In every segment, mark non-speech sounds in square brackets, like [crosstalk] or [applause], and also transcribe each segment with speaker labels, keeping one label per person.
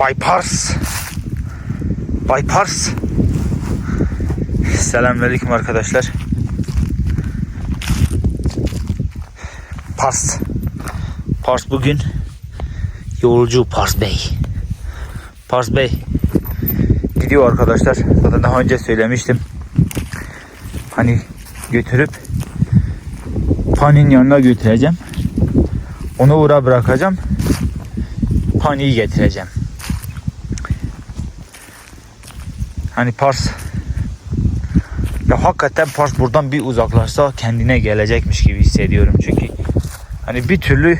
Speaker 1: Bay Pars. Bay Pars. Selamünaleyküm arkadaşlar. Pars. Pars bugün yolcu Pars Bey. Pars Bey gidiyor arkadaşlar. Zaten daha önce söylemiştim. Hani götürüp Pani'nin yanına götüreceğim. Onu uğra bırakacağım. Pani'yi getireceğim. Hani Pars ya hakikaten Pars buradan bir uzaklaşsa kendine gelecekmiş gibi hissediyorum. Çünkü hani bir türlü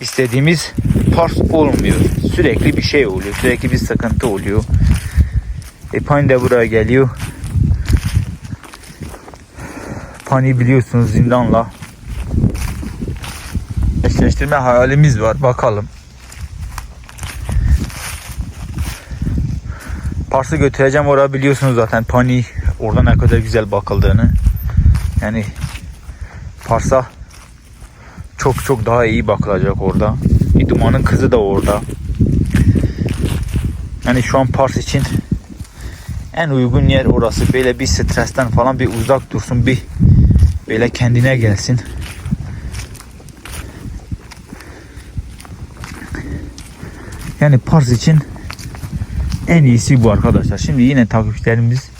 Speaker 1: istediğimiz Pars olmuyor. Sürekli bir şey oluyor. Sürekli bir sıkıntı oluyor. E Pani de buraya geliyor. Pani biliyorsunuz zindanla eşleştirme hayalimiz var. Bakalım. Pars'ı götüreceğim oraya biliyorsunuz zaten Pani orada ne kadar güzel bakıldığını. Yani Pars'a çok çok daha iyi bakılacak orada. İduman'ın kızı da orada. Yani şu an Pars için en uygun yer orası. Böyle bir stresten falan bir uzak dursun. Bir böyle kendine gelsin. Yani Pars için en iyisi bu arkadaşlar. Şimdi yine takipçilerimiz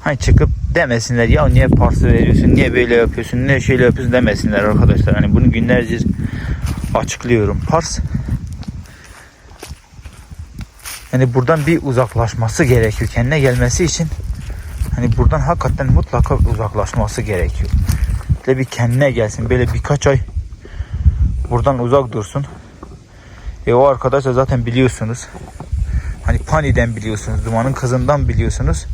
Speaker 1: hani çıkıp demesinler ya niye Pars'ı veriyorsun, niye böyle yapıyorsun, ne şöyle yapıyorsun demesinler arkadaşlar. Hani bunu günlerce açıklıyorum. Pars yani buradan bir uzaklaşması gerekiyor. Kendine gelmesi için hani buradan hakikaten mutlaka uzaklaşması gerekiyor. Böyle bir kendine gelsin. Böyle birkaç ay buradan uzak dursun. E o arkadaşlar zaten biliyorsunuz. Hani Pani'den biliyorsunuz. Dumanın kızından biliyorsunuz.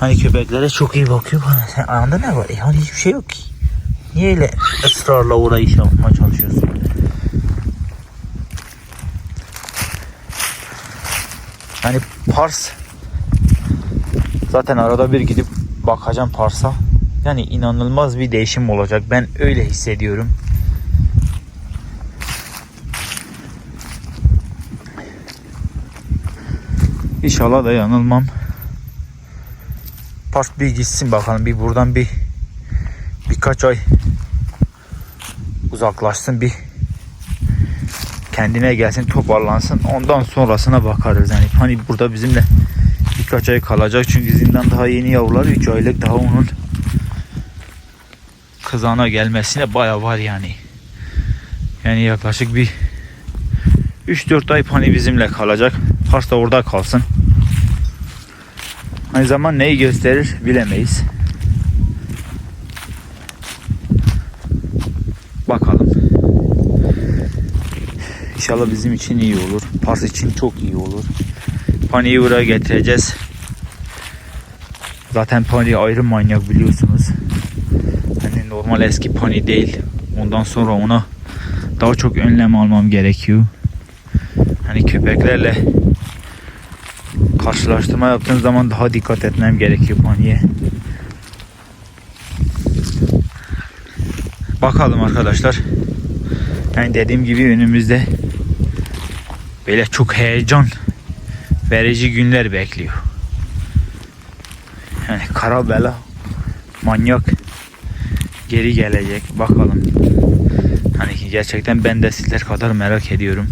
Speaker 1: Hani köpeklere çok iyi bakıyor bana. Sen anında ne var? E hani hiçbir şey yok ki. Niye öyle ısrarla orayı şey yapmaya çalışıyorsun? Yani Pars zaten arada bir gidip bakacağım Pars'a. Yani inanılmaz bir değişim olacak. Ben öyle hissediyorum. İnşallah da yanılmam. Pars bir gitsin bakalım. Bir buradan bir birkaç ay uzaklaşsın. Bir kendine gelsin toparlansın. Ondan sonrasına bakarız. Yani hani burada bizimle birkaç ay kalacak. Çünkü zindan daha yeni yavrular. 3 aylık daha onun kızana gelmesine baya var yani. Yani yaklaşık bir 3-4 ay hani bizimle kalacak Pars da orada kalsın aynı zaman neyi gösterir bilemeyiz bakalım İnşallah bizim için iyi olur. Pars için çok iyi olur. Pani'yi buraya getireceğiz. Zaten Pani ayrı manyak biliyorsunuz. Hani normal eski Pani değil. Ondan sonra ona daha çok önlem almam gerekiyor. Hani köpeklerle karşılaştırma yaptığım zaman daha dikkat etmem gerekiyor Pani'ye. Bakalım arkadaşlar. Yani dediğim gibi önümüzde böyle çok heyecan verici günler bekliyor. Yani kara bela manyak geri gelecek. Bakalım. Hani gerçekten ben de sizler kadar merak ediyorum.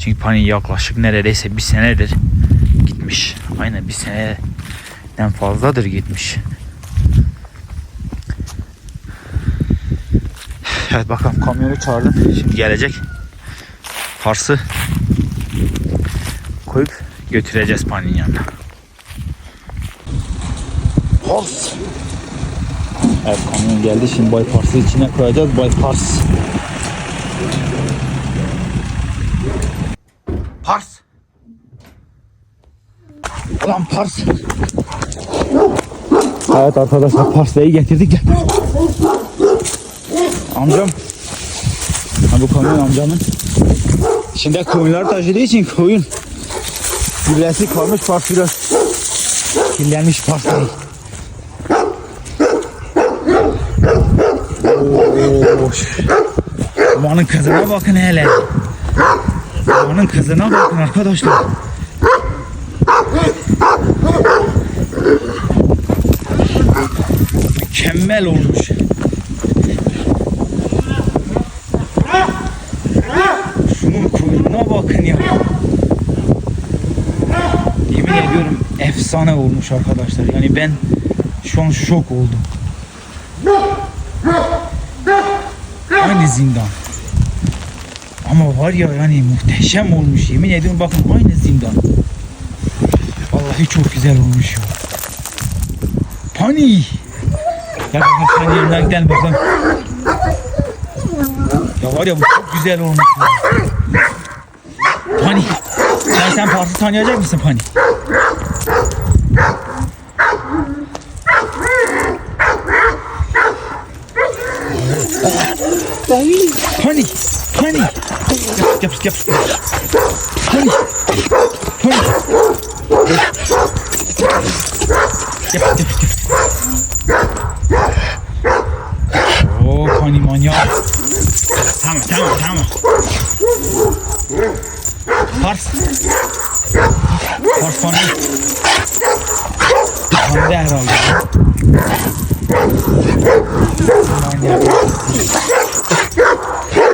Speaker 1: Çünkü Pani yaklaşık neredeyse bir senedir gitmiş. Aynen bir seneden fazladır gitmiş. Evet bakalım kamyonu çağırdım. Şimdi gelecek. Pars'ı koyup götüreceğiz Pani'nin yanına. Pars. Evet kamyon geldi. Şimdi Bay Pars'ı içine koyacağız. Bay Pars. Ulan Pars. Evet arkadaşlar Pars Bey'i getirdik. Gel. Amcam. Ha, bu kamyon amcamın. Şimdi koyunlar taşıdığı için koyun gübresi kalmış Pars biraz kirlenmiş Pars Bey. Oo, Dumanın kızına bakın hele. Onun kızına bakın arkadaşlar. Mükemmel olmuş. Şunun kuyruğuna bakın ya. Yemin ediyorum efsane olmuş arkadaşlar. Yani ben şu an şok oldum. Aynı zindan. Ama var ya yani muhteşem olmuş. Yemin ediyorum bakın aynı zindan. Vallahi çok güzel olmuş ya. Pani. Ya bakın pani yanına gidelim bakalım. Ya var ya bu çok güzel olmuş. ya. Pani. Sen sen Pars'ı tanıyacak mısın Pani? Pani. Pani. Yap yap yap. Pani. Pani. Yap yap yap. Oo Pani manyak. Tamam tamam tamam. Pars. Pani. Pani herhalde.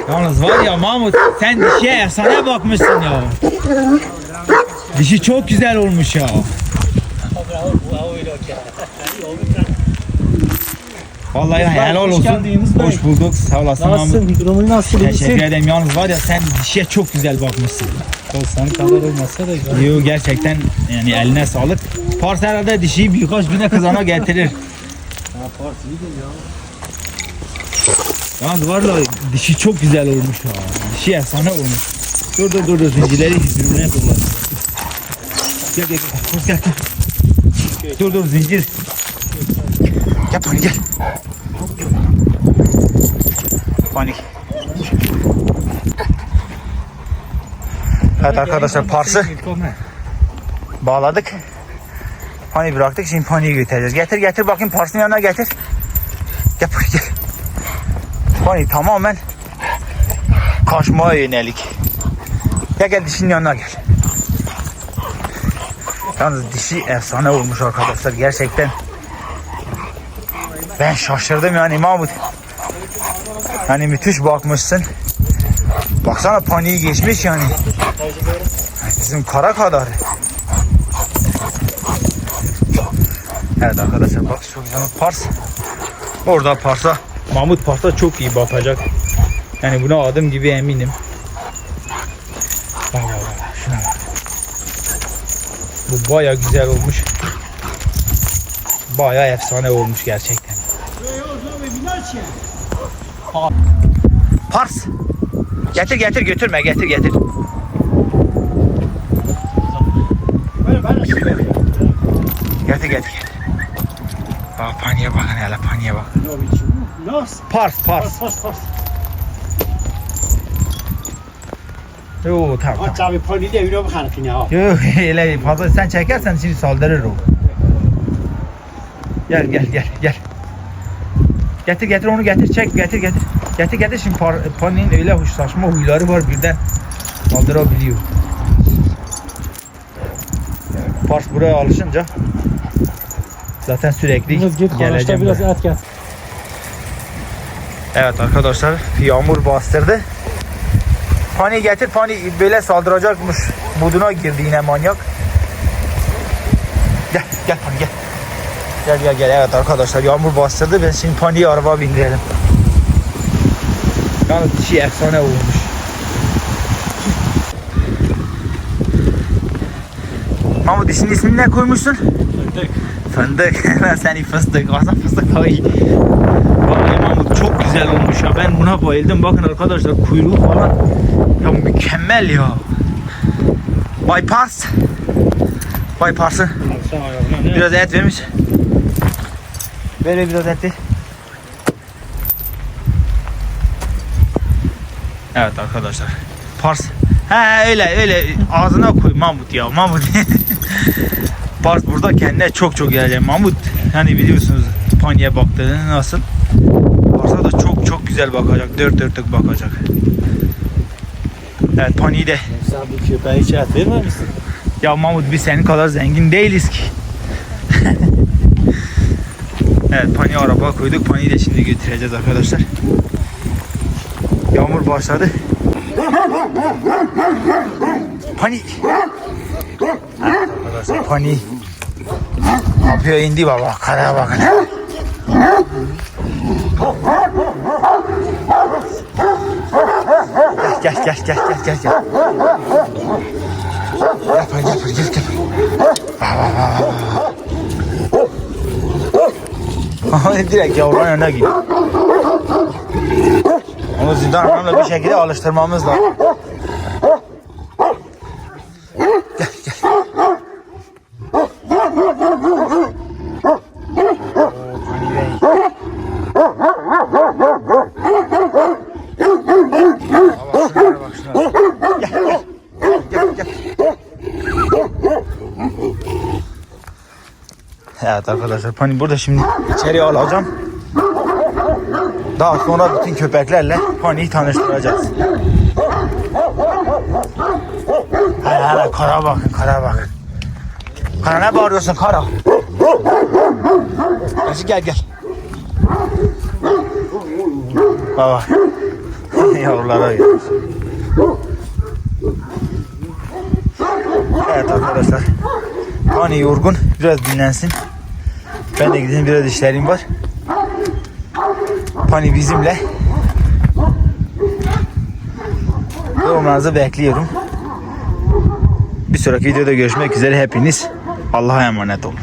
Speaker 1: Yalnız var ya Mahmut sen dişe efsane bakmışsın ya. Dişi çok güzel olmuş ya. Vallahi helal
Speaker 2: hoş
Speaker 1: olsun.
Speaker 2: geldiniz bey.
Speaker 1: Hoş bulduk. Sağ olasın.
Speaker 2: Nasılsın? Durumun nasıl?
Speaker 1: Teşekkür ederim. Yalnız var ya sen dişe çok güzel bakmışsın.
Speaker 2: O senin kadar olmasa da güzel.
Speaker 1: Yo gerçekten yani eline sağlık. Pars herhalde dişiyi birkaç güne kızana getirir. Yalnız var ya dişi çok güzel olmuş ya. Dişi efsane olmuş. Dur dur dur dur zincirleri birbirine kullan. Gel gel gel. Dur dur zincir. Gel Panik gel. Panik. Evet arkadaşlar Pars'ı bağladık. Hani bıraktık şimdi paniği götüreceğiz. Getir getir bakayım Pars'ın yanına getir. Gel buraya gel. Hani tamamen kaçmaya yönelik. Gel gel dişinin yanına gel. Yalnız dişi efsane olmuş arkadaşlar gerçekten. Ben şaşırdım yani Mahmut. Yani müthiş bakmışsın. Baksana paniği geçmiş yani. Bizim kara kadar. Evet arkadaşlar bak çok güzel Pars. Orada Pars'a Mahmut Pars'a çok iyi bakacak. Yani buna adım gibi eminim. Bak bak bak şuna bak. Bu baya güzel olmuş. Baya efsane olmuş gerçekten. Pars. Getir getir götürme getir getir. Getir getir. Bak paniğe bakın hele paniğe bak. Pars pars.
Speaker 2: Pas pas.
Speaker 1: Yo tamam tamam.
Speaker 2: Abi poli de yürü bakalım ki ya.
Speaker 1: Yo [laughs] hele fazla sen çekersen şimdi saldırır o. Gel gel gel gel. Getir getir onu getir çek getir getir. Getir getir şimdi par, paninin öyle hoş saçma huyları var birden saldırabiliyor. Pars buraya alışınca zaten sürekli
Speaker 2: Biraz git
Speaker 1: geleceğim
Speaker 2: biraz et gel.
Speaker 1: Evet arkadaşlar yağmur bastırdı. Pani getir pani böyle saldıracakmış. Buduna girdi yine manyak. Gel gel pani gel. Gel gel gel evet arkadaşlar yağmur bastırdı ben şimdi paniyi araba bindirelim. Yalnız dişi efsane olmuş. Mahmut dişinin ismini ne koymuşsun?
Speaker 2: Fındık.
Speaker 1: Fındık. [laughs] Ben seni fıstık. Aslında fıstık daha iyi. Vallahi Mahmut çok güzel olmuş ya. Ben buna bayıldım. Bakın arkadaşlar kuyruğu falan. Ya mükemmel ya. Bypass. Bypass'ı. Biraz et vermiş. Ver ver biraz eti. Evet arkadaşlar. Pars. He öyle öyle ağzına koy Mahmut ya Mahmut. [laughs] Pars burada kendine çok çok gelecek Mahmut. Hani biliyorsunuz paniğe baktığını nasıl. Pars'a da çok çok güzel bakacak. Dört dörtlük bakacak. Evet Pani'yi de.
Speaker 2: Sen bu hiç et vermemişsin.
Speaker 1: Ya Mahmut biz senin kadar zengin değiliz ki. [laughs] evet Pani araba koyduk. Pani'yi de şimdi götüreceğiz arkadaşlar. Yağmur başladı. Pani. Arkadaşlar Pani. Kapıya indi baba. Karaya bakın. Gel gel gel gel gel gel Pani gel Pani gel gel. Ama direkt yavrunun önüne gidiyor. Onu zindan bir şekilde alıştırmamız lazım. Gel gel. Oo, Hani Bey. Bak şuna, bak şuna. Gel gel. Gel gel. Arkadaşlar Pani burada şimdi içeriye alacağım. Daha sonra bütün köpeklerle Pani'yi tanıştıracağız. Hele hele kara bakın kara bakın. Kara ne bağırıyorsun kara? Neyse gel gel. Baba. [laughs] Yavrulara gel. Evet arkadaşlar. Hani yorgun biraz dinlensin. Ben de gideyim biraz işlerim var. Pani bizimle. Yorumlarınızı bekliyorum. Bir sonraki videoda görüşmek üzere hepiniz Allah'a emanet olun.